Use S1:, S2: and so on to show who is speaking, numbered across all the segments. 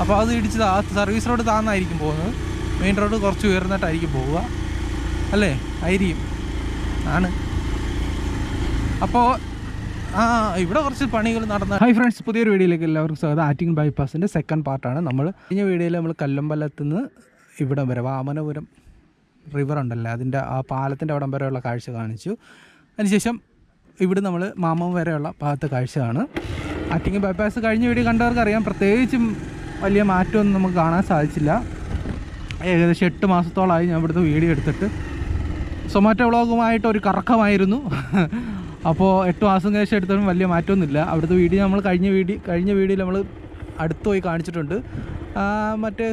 S1: അപ്പോൾ അത് ഇടിച്ച് താ സർവീസ് റോഡ് താന്നായിരിക്കും പോകുന്നത്. മെയിൻ റോഡ് കുറച്ച് ഉയർന്നിട്ടായിരിക്കും പോവുക. അല്ലേ? ആയിരിക്കും. ആണ്. അപ്പോൾ ആ ഇവിടെ കുറച്ച് പണികൾ നടന്ന ഹൈ ഫ്രണ്ട്സ് പുതിയൊരു വീഡിയോയിലേക്ക് എല്ലാവർക്കും സ്വാഗതം. ആറ്റിങ് ബൈപ്പാസിന്റെ സെക്കൻഡ് പാർട്ടാണ് നമ്മൾ കഴിഞ്ഞ വീഡിയോയിൽ നമ്മൾ കല്ലമ്പലത്ത് നിന്ന് ഇവിടം വരെ വാമനപുരം റിവർ ഉണ്ടല്ലോ? അതിന്റെ ആ പാലത്തിന്റെ അവിടം വരെയുള്ള കാഴ്ച കാണിച്ചു. അതിനുശേഷം ഇവിടെ നമ്മൾ മാമം വരെയുള്ള ഭാഗത്തെ കാഴ്ചയാണ്. ആറ്റിങ് ബൈപ്പാസ് കഴിഞ്ഞ വീഡിയോ കണ്ടവർക്ക് അറിയാം പ്രത്യേകിച്ചും വലിയ മാറ്റമൊന്നും നമുക്ക് കാണാൻ സാധിച്ചില്ല. ഏകദേശം എട്ട് മാസത്തോളമായി ഞാൻ ഇവിടുത്തെ വീഡിയോ എടുത്തിട്ട് സൊമാറ്റോ വ്ളോഗുമായിട്ട് ഒരു കറക്കമായിരുന്നു. അപ്പോൾ എട്ട് മാസം ശേഷം എടുത്താലും വലിയ മാറ്റമൊന്നുമില്ല. അവിടുത്തെ വീഡിയോ നമ്മൾ കഴിഞ്ഞ വീഡിയോ കഴിഞ്ഞ വീഡിയോയിൽ നമ്മൾ അടുത്ത് പോയി കാണിച്ചിട്ടുണ്ട്. മറ്റേ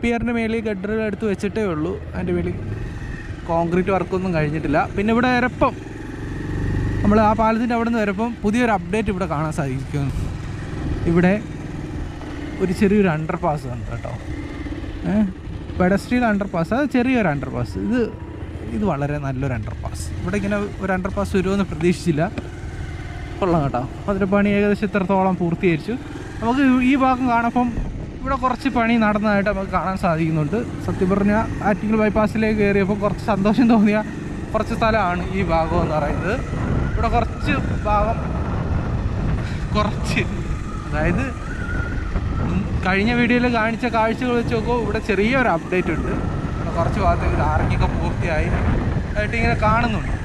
S1: പിയറിന്റെ മേളിൽ ഗഡറുകൾ എടുത്ത് വെച്ചിട്ടേ ഉള്ളൂ. അതിന്റെ മേളിൽ കോൺക്രീറ്റ് വർക്കൊന്നും കഴിഞ്ഞിട്ടില്ല. പിന്നെ ഇവിടെ വരപ്പം. നമ്മൾ ആ പാലത്തിന്റെ അവിടെ നിന്ന് വരപ്പം പുതിയൊരു അപ്ഡേറ്റ് ഇവിടെ കാണാൻ സാധിക്കും ഇവിടെ ഒരു ചെറിയൊരു അണ്ടർ പാസ് ഉണ്ട് കേട്ടോ. പെഡസ്ട്രിയൽ അണ്ടർ പാസ് അത് ചെറിയൊരു അണ്ടർ പാസ് ഇത് ഇത് വളരെ നല്ലൊരു അണ്ടർ പാസ് ഇവിടെ ഇങ്ങനെ ഒരു അണ്ടർ പാസ് വരുമെന്ന് പ്രതീക്ഷിച്ചില്ല. കൊള്ളാം കേട്ടോ. അതിന്റെ പണി ഏകദേശം ഇത്രത്തോളം പൂർത്തീകരിച്ചു. നമുക്ക് ഈ ഭാഗം കാണുമ്പം ഇവിടെ കുറച്ച് പണി നടന്നതായിട്ട് നമുക്ക് കാണാൻ സാധിക്കുന്നുണ്ട്. സത്യം പറഞ്ഞാൽ ആറ്റിങ്ങൽ ബൈപ്പാസിലേക്ക് കയറിയപ്പോൾ കുറച്ച് സന്തോഷം തോന്നിയ കുറച്ച് സ്ഥലമാണ് ഈ ഭാഗം എന്ന് പറയുന്നത്. ഇവിടെ കുറച്ച് ഭാഗം കുറച്ച് അതായത് കഴിഞ്ഞ വീഡിയോയിൽ കാണിച്ച കാഴ്ചകൾ വെച്ച് നോക്കുമ്പോൾ ഇവിടെ ചെറിയൊരു അപ്ഡേറ്റ് ഉണ്ട്. കുറച്ച് ഭാഗത്തേക്ക് ആർക്കൊക്കെ പൂർത്തിയായി. ആയിട്ട് ഇങ്ങനെ കാണുന്നുണ്ട്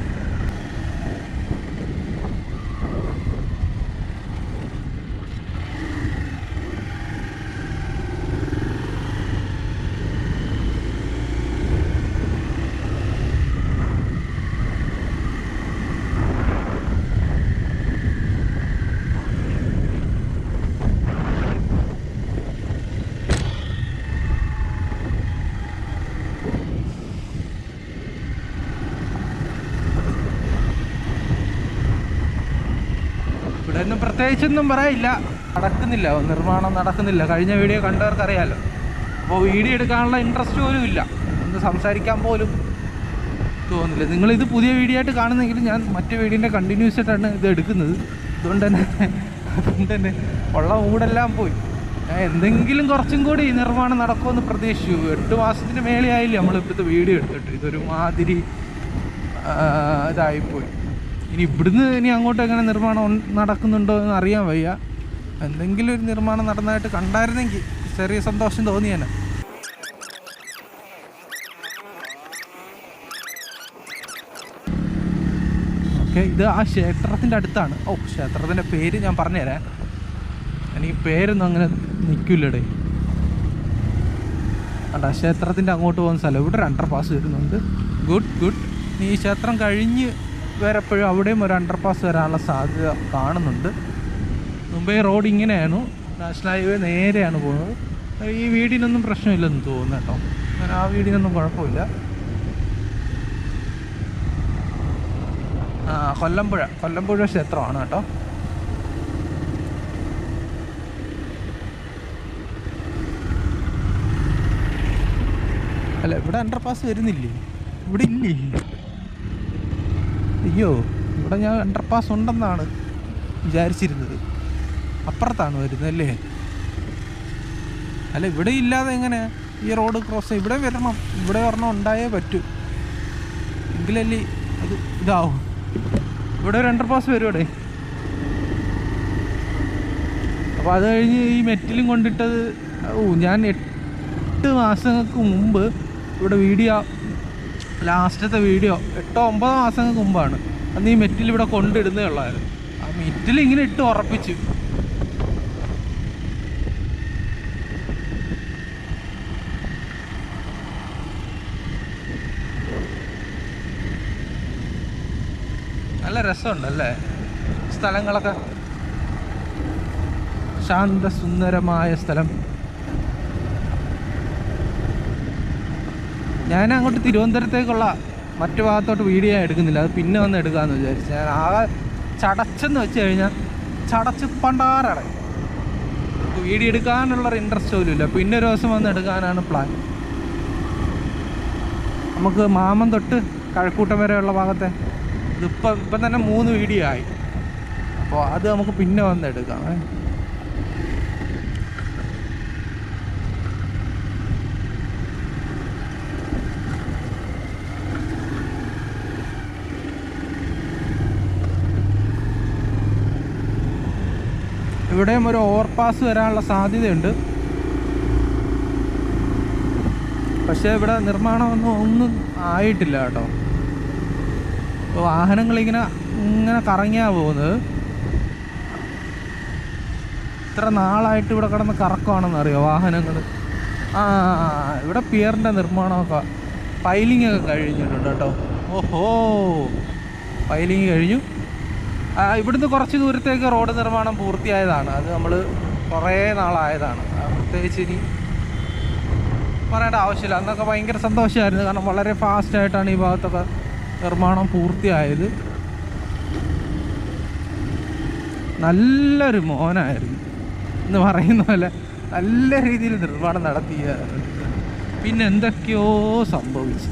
S1: ഇവിടെ ഒന്നും പ്രത്യേകിച്ചൊന്നും പറയില്ല. നടക്കുന്നില്ല. നിർമ്മാണം നടക്കുന്നില്ല. കഴിഞ്ഞ വീഡിയോ കണ്ടവർക്കറിയാലോ. അപ്പോൾ വീഡിയോ എടുക്കാനുള്ള ഇൻട്രസ്റ്റ് പോലും ഇല്ല. ഒന്ന് സംസാരിക്കാൻ പോലും തോന്നുന്നില്ല നിങ്ങളിത് പുതിയ വീഡിയോ ആയിട്ട് കാണുന്നെങ്കിൽ ഞാൻ മറ്റു വീഡിയോന്റെ കണ്ടിന്യൂസ് ആയിട്ടാണ് ഇത് എടുക്കുന്നത്. അതുകൊണ്ട് തന്നെ അതുകൊണ്ട് തന്നെ ഉള്ള മൂടെല്ലാം പോയി. ഞാൻ എന്തെങ്കിലും കുറച്ചും കൂടി ഈ നിർമ്മാണം നടക്കുമെന്ന് പ്രതീക്ഷിച്ചു. എട്ട് മാസത്തിന് മേലെ ആയില്ലേ നമ്മൾ ഇപ്പോഴത്തെ വീഡിയോ എടുത്തിട്ട്. ഇതൊരു മാതിരി ഇതായിപ്പോയി. ഇനി ഇവിടുന്ന് ഇനി അങ്ങോട്ട് എങ്ങനെ നിർമ്മാണം നടക്കുന്നുണ്ടോ എന്ന് അറിയാൻ വയ്യ. എന്തെങ്കിലും ഒരു നിർമ്മാണം നടന്നതായിട്ട് കണ്ടായിരുന്നെങ്കിൽ ചെറിയ സന്തോഷം തോന്നിയേനെ ഓക്കെ ഇത് ആ ക്ഷേത്രത്തിന്റെ അടുത്താണ്. ഓ ക്ഷേത്രത്തിന്റെ പേര് ഞാൻ പറഞ്ഞുതരാം. എനിക്ക് പേരൊന്നും അങ്ങനെ നിൽക്കില്ലടേ. അല്ല ക്ഷേത്രത്തിന്റെ അങ്ങോട്ട് പോകുന്ന സ്ഥലം. ഇവിടെ ഒരു അണ്ടർ പാസ് വരുന്നുണ്ട് ഗുഡ് ഗുഡ് ഈ ക്ഷേത്രം കഴിഞ്ഞ് വരപ്പോഴും അവിടെയും ഒരു അണ്ടർ പാസ് വരാനുള്ള സാധ്യത കാണുന്നുണ്ട്. മുമ്പേ റോഡ് ഇങ്ങനെയാണ് നാഷണൽ ഹൈവേ നേരെയാണ് പോകുന്നത്. ഈ വീടിനൊന്നും പ്രശ്നമില്ലെന്ന് തോന്നുന്നു കേട്ടോ. അങ്ങനെ ആ വീടിനൊന്നും കുഴപ്പമില്ല. കൊല്ലമ്പുഴ കൊല്ലമ്പുഴ ക്ഷേത്രമാണ് കേട്ടോ. അല്ല ഇവിടെ അണ്ടർ പാസ് വരുന്നില്ലേ? ഇവിടെ ഇല്ലേ? അയ്യോ ഇവിടെ ഞാൻ അണ്ടർ പാസ് ഉണ്ടെന്നാണ് വിചാരിച്ചിരുന്നത്. അപ്പുറത്താണ് വരുന്നത് അല്ലേ? ഇവിടെ ഇല്ലാതെ എങ്ങനെ ഈ റോഡ് ക്രോസ് ഇവിടെ വരണം. ഇവിടെ ഒരെണ്ണം ഉണ്ടായേ പറ്റൂ. എങ്കിലല്ലേ അത് ഇതാവും. ഇവിടെ ഒരു അണ്ടർ പാസ് വരും ഇവിടെ അപ്പോൾ അത് കഴിഞ്ഞ് ഈ മെറ്റിലും കൊണ്ടിട്ടത് ഓ ഞാൻ എട്ട് മാസങ്ങൾക്ക് മുമ്പ് ഇവിടെ വീഡിയോ ലാസ്റ്റത്തെ വീഡിയോ. എട്ടോ ഒമ്പതോ മാസങ്ങൾ മുമ്പാണ്. അന്ന് ഈ മെറ്റിൽ ഇവിടെ കൊണ്ടിടുന്നേ ഉള്ളായിരുന്നു. ആ മെറ്റിൽ ഇങ്ങനെ ഇട്ട് ഉറപ്പിച്ചു. നല്ല രസമുണ്ടല്ലേ? സ്ഥലങ്ങളൊക്കെ. ശാന്തസുന്ദരമായ സ്ഥലം. ഞാൻ അങ്ങോട്ട് തിരുവനന്തപുരത്തേക്കുള്ള മറ്റു ഭാഗത്തോട്ട് വീഡിയോ ഞാൻ എടുക്കുന്നില്ല. അത് പിന്നെ വന്ന് എടുക്കാമെന്ന് വിചാരിച്ചു. ഞാൻ ആകെ ചടച്ചെന്ന് വെച്ച് കഴിഞ്ഞാൽ ചടച്ച് പണ്ടാറടങ്ങി വീഡിയോ എടുക്കാനുള്ളൊരു ഇൻട്രസ്റ്റ് പോലും ഇല്ല. പിന്നെ ഒരു ദിവസം വന്ന് എടുക്കാനാണ് പ്ലാൻ നമുക്ക് മാമം തൊട്ട് കഴക്കൂട്ടം വരെയുള്ള ഭാഗത്തെ ഇതിപ്പം ഇപ്പം തന്നെ മൂന്ന് വീഡിയോ ആയി. അപ്പോൾ അത് നമുക്ക് പിന്നെ വന്ന് എടുക്കാം. ഇവിടെയും ഒരു ഓവർപാസ് വരാനുള്ള സാധ്യതയുണ്ട്. പക്ഷേ ഇവിടെ നിർമ്മാണമൊന്നും ഒന്നും ആയിട്ടില്ല കേട്ടോ. വാഹനങ്ങളിങ്ങനെ ഇങ്ങനെ കറങ്ങിയാ പോകുന്നത്. ഇത്ര നാളായിട്ട് ഇവിടെ കിടന്ന് കറക്കമാണെന്ന് അറിയോ വാഹനങ്ങൾ ആ ഇവിടെ പിയറിന്റെ നിർമ്മാണമൊക്കെ പൈലിംഗ് ഒക്കെ കഴിഞ്ഞിട്ടുണ്ട് കേട്ടോ. ഓഹോ പൈലിംഗ് കഴിഞ്ഞു. ഇവിടുന്ന് കുറച്ച് ദൂരത്തേക്ക് റോഡ് നിർമ്മാണം പൂർത്തിയായതാണ്. അത് നമ്മൾ കുറേ നാളായതാണ്. പ്രത്യേകിച്ച് ഇനി പറയേണ്ട ആവശ്യമില്ല. അന്നൊക്കെ ഭയങ്കര സന്തോഷമായിരുന്നു. കാരണം വളരെ ഫാസ്റ്റായിട്ടാണ് ഈ ഭാഗത്തൊക്കെ നിർമ്മാണം പൂർത്തിയായത്. നല്ലൊരു മോനായിരുന്നു. എന്ന് പറയുന്ന പോലെ നല്ല രീതിയിൽ നിർമ്മാണം നടത്തിയ പിന്നെ എന്തൊക്കെയോ സംഭവിച്ചു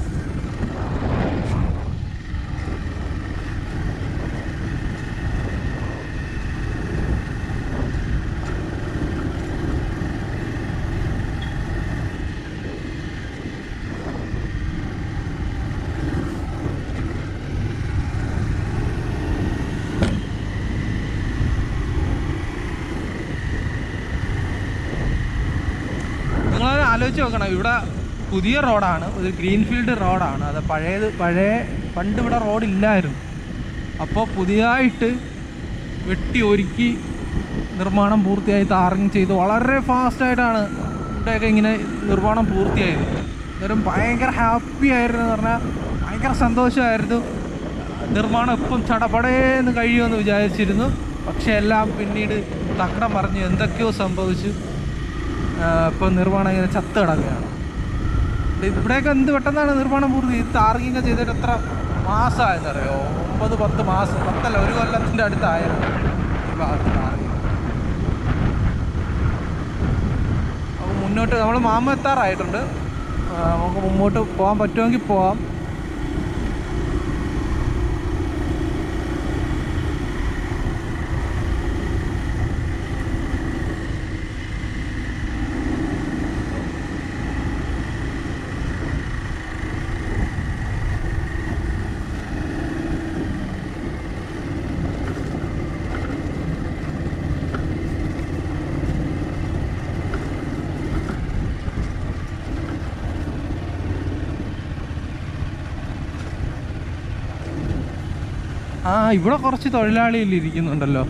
S1: നിങ്ങളത് ആലോചിച്ച് നോക്കണം. ഇവിടെ പുതിയ റോഡാണ്. ഒരു ഗ്രീൻഫീൽഡ് റോഡാണ്. അത് പഴയത് പഴയ പണ്ട് ഇവിടെ റോഡില്ലായിരുന്നു. അപ്പോൾ പുതിയതായിട്ട് വെട്ടി ഒരുക്കി നിർമ്മാണം പൂർത്തിയായി താറിങ് ചെയ്ത് വളരെ ഫാസ്റ്റായിട്ടാണ് ഇവിടെയൊക്കെ ഇങ്ങനെ നിർമ്മാണം പൂർത്തിയായത്. അന്നേരം ഭയങ്കര ഹാപ്പി ആയിരുന്നു എന്ന് പറഞ്ഞാൽ ഭയങ്കര സന്തോഷമായിരുന്നു. നിർമ്മാണം ഇപ്പം ചടപടേന്ന് കഴിയുമെന്ന് വിചാരിച്ചിരുന്നു. പക്ഷേ എല്ലാം പിന്നീട് തക്കടം പറഞ്ഞ് എന്തൊക്കെയോ സംഭവിച്ചു. ഇപ്പോൾ നിർമ്മാണം ഇങ്ങനെ ചത്ത് കിടക്കുകയാണ്. ഇവിടെയൊക്കെ എന്ത് പെട്ടെന്നാണ് നിർമ്മാണം പൂർത്തി ഇത് ടാർഗിങ് ചെയ്തിട്ട് എത്ര മാസമായെന്നറിയോ ഒമ്പത് പത്ത് മാസം. പത്തല്ല ഒരു കൊല്ലത്തിന്റെ അടുത്തായിരുന്നു ഈ ഭാഗത്ത് മുന്നോട്ട് നമ്മൾ മാമ എത്താറായിട്ടുണ്ട്. നമുക്ക് മുമ്പോട്ട് പോകാൻ പറ്റുമെങ്കിൽ പോവാം. ഇവിടെ കുറച്ച് തൊഴിലാളികൾ ഇരിക്കുന്നുണ്ടല്ലോ.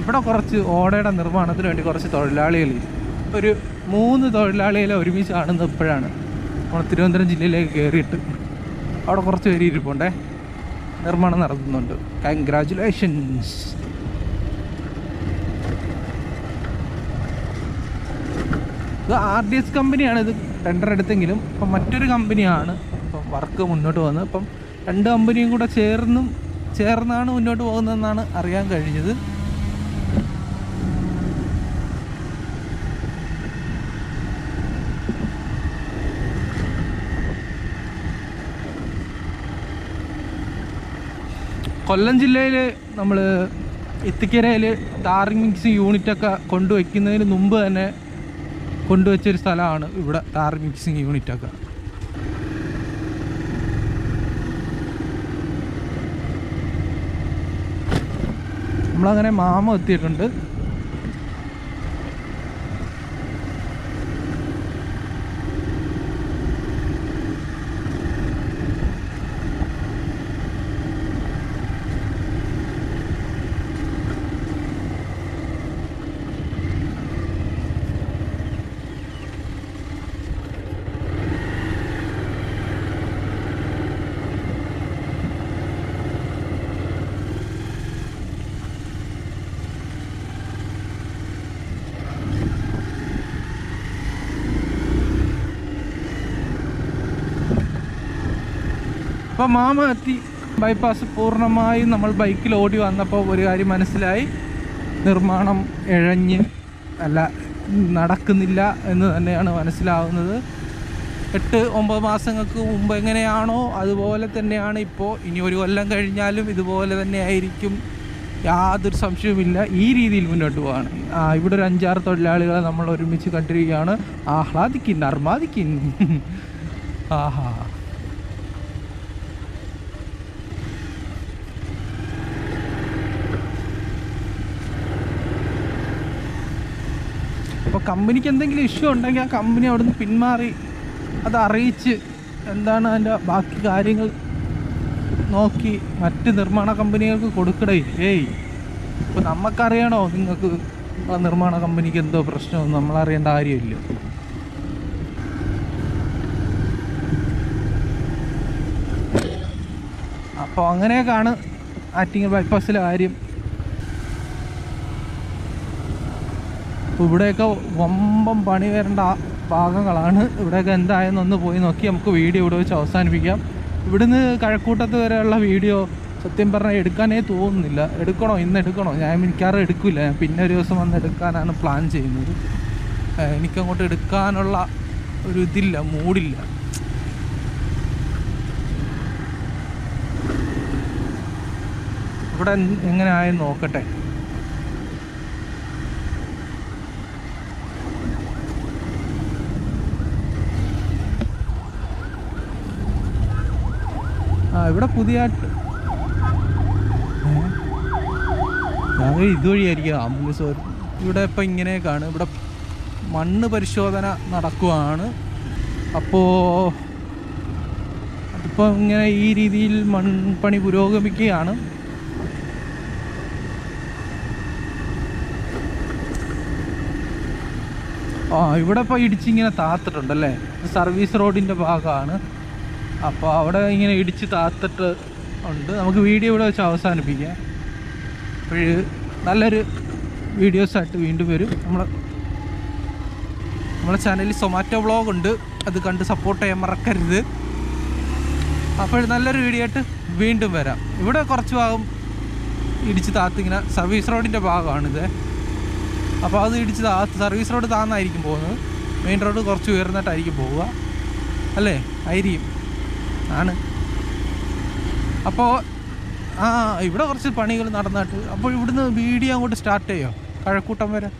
S1: ഇവിടെ കുറച്ച് ഓടയുടെ നിർമ്മാണത്തിന് വേണ്ടി കുറച്ച് തൊഴിലാളികൾ ഒരു മൂന്ന് തൊഴിലാളികളെ ഒരുമിച്ച് കാണുന്നത് ഇപ്പോഴാണ്. നമ്മൾ തിരുവനന്തപുരം ജില്ലയിലേക്ക് കയറിയിട്ട് അവിടെ കുറച്ച് പേര് ഇരിപ്പുണ്ടേ. നിർമ്മാണം നടത്തുന്നുണ്ട്. കൺഗ്രാചുലേഷൻസ് ഇത് ആർ ഡി എസ് കമ്പനിയാണ് ഇത്. ടെൻഡർ എടുത്തെങ്കിലും ഇപ്പം മറ്റൊരു കമ്പനിയാണ് ഇപ്പം വർക്ക് മുന്നോട്ട് വന്നത് ഇപ്പം രണ്ട് കമ്പനിയും കൂടെ ചേർന്നും ചേർന്നാണ് മുന്നോട്ട് പോകുന്നതെന്നാണ് അറിയാൻ കഴിഞ്ഞത്. കൊല്ലം ജില്ലയിൽ നമ്മൾ ഇത്തിക്കരയിൽ ടാറിംഗ് മിക്സിങ് യൂണിറ്റൊക്കെ കൊണ്ടുവയ്ക്കുന്നതിന് മുമ്പ് തന്നെ കൊണ്ടുവച്ചൊരു സ്ഥലമാണ് ഇവിടെ ടാർ മിക്സിങ് യൂണിറ്റൊക്കെ. നമ്മളങ്ങനെ മാമ എത്തിയിട്ടുണ്ട്. അപ്പോൾ മാമ എത്തി. ബൈപ്പാസ് പൂർണമായും. നമ്മൾ ബൈക്കിൽ ഓടി വന്നപ്പോൾ ഒരു കാര്യം മനസ്സിലായി. നിർമ്മാണം ഇഴഞ്ഞ് അല്ല നടക്കുന്നില്ല എന്ന് തന്നെയാണ് മനസ്സിലാവുന്നത്. എട്ട് ഒമ്പത് മാസങ്ങൾക്ക് മുമ്പ് എങ്ങനെയാണോ അതുപോലെ തന്നെയാണ് ഇപ്പോൾ ഇനി ഒരു കൊല്ലം കഴിഞ്ഞാലും ഇതുപോലെ തന്നെ ആയിരിക്കും. യാതൊരു സംശയവുമില്ല. ഈ രീതിയിൽ മുന്നോട്ട് പോവാണ്. ഇവിടെ ഒരു അഞ്ചാറ് തൊഴിലാളികളെ നമ്മൾ ഒരുമിച്ച് കണ്ടിരിക്കുകയാണ്. ആഹ്ലാദിക്കിൻ അർമാദിക്കിൻ. ആഹാ. അപ്പോൾ കമ്പനിക്ക് എന്തെങ്കിലും ഇഷ്യൂ ഉണ്ടെങ്കിൽ ആ കമ്പനി അവിടുന്ന് പിന്മാറി അത് അറിയിച്ച് എന്താണ് അതിന്റെ ബാക്കി കാര്യങ്ങൾ നോക്കി മറ്റ് നിർമ്മാണ കമ്പനികൾക്ക് കൊടുക്കടേ. ഏയ് ഇപ്പോൾ നമുക്കറിയണോ നിങ്ങൾക്ക് ആ നിർമ്മാണ കമ്പനിക്ക് എന്തോ പ്രശ്നമൊന്നും? നമ്മളറിയേണ്ട കാര്യമില്ല. അപ്പോൾ അങ്ങനെയൊക്കെയാണ് ആറ്റിങ്ങൽ ബൈപ്പാസിലെ കാര്യം. അപ്പോൾ ഇവിടെയൊക്കെ വമ്പം പണി വരേണ്ട ഭാഗങ്ങളാണ്. ഇവിടെയൊക്കെ എന്തായെന്ന് ഒന്ന് പോയി നോക്കി നമുക്ക് വീഡിയോ ഇവിടെ വെച്ച് അവസാനിപ്പിക്കാം. ഇവിടുന്ന് കഴക്കൂട്ടത്ത് വരെയുള്ള വീഡിയോ സത്യം പറഞ്ഞാൽ എടുക്കാനേ തോന്നുന്നില്ല. എടുക്കണോ? ഇന്ന് എടുക്കണോ? ഞാൻ മിക്കാറും എടുക്കില്ല. ഞാൻ പിന്നെ ഒരു ദിവസം വന്ന് എടുക്കാനാണ് പ്ലാൻ ചെയ്യുന്നത്. എനിക്കങ്ങോട്ട് എടുക്കാനുള്ള ഒരു ഇതില്ല മൂടില്ല. ഇവിടെ എങ്ങനെയായെന്ന് നോക്കട്ടെ. ആ ഇവിടെ പുതിയ ഞങ്ങൾ ഇതുവഴിയായിരിക്കും ആംബുലൻസ് ഇവിടെ ഇപ്പം ഇങ്ങനെയൊക്കെയാണ് ഇവിടെ മണ്ണ് പരിശോധന നടക്കുവാണ്. അപ്പോൾ അതിപ്പോൾ ഇങ്ങനെ ഈ രീതിയിൽ മൺപണി പുരോഗമിക്കുകയാണ്. ആ ഇവിടെ ഇപ്പോൾ ഇടിച്ചിങ്ങനെ താത്തിട്ടുണ്ടല്ലേ? സർവീസ് റോഡിന്റെ ഭാഗമാണ്. അപ്പോൾ അവിടെ ഇങ്ങനെ ഇടിച്ച് താത്തിട്ട് ഉണ്ട്. നമുക്ക് വീഡിയോ ഇവിടെ വെച്ച് അവസാനിപ്പിക്കാം. അപ്പോൾ നല്ലൊരു വീഡിയോസായിട്ട് വീണ്ടും വരും. നമ്മൾ നമ്മുടെ ചാനലിൽ സൊമാറ്റോ വ്ളോഗ് ഉണ്ട്. അത് കണ്ട് സപ്പോർട്ട് ചെയ്യാൻ മറക്കരുത്. അപ്പോൾ നല്ലൊരു വീഡിയോ ആയിട്ട് വീണ്ടും വരാം. ഇവിടെ കുറച്ച് ഭാഗം ഇടിച്ച് താത്തിങ്ങനെ സർവീസ് റോഡിന്റെ ഭാഗമാണിത്. അപ്പോൾ അത് ഇടിച്ച് താത്ത് സർവീസ് റോഡ് താന്നായിരിക്കും പോകുന്നത്. മെയിൻ റോഡ് കുറച്ച് ഉയർന്നിട്ടായിരിക്കും പോവുക. അല്ലേ? ആയിരിക്കും. ആണ്. അപ്പോൾ ആ ഇവിടെ കുറച്ച് പണികൾ നടന്നിട്ട് അപ്പോൾ ഇവിടുന്ന് വീഡിയോ അങ്ങോട്ട് സ്റ്റാർട്ട് ചെയ്യോ? കഴക്കൂട്ടം വരെ?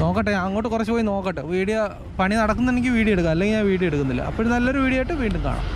S1: നോക്കട്ടെ ഞാൻ അങ്ങോട്ട് കുറച്ച് പോയി നോക്കട്ടെ. വീഡിയോ പണി നടക്കുന്നുണ്ടെങ്കിൽ വീഡിയോ എടുക്കാം. അല്ലെങ്കിൽ ഞാൻ വീഡിയോ എടുക്കുന്നില്ല. അപ്പോൾ നല്ലൊരു വീഡിയോ ആയിട്ട് വീണ്ടും കാണാം.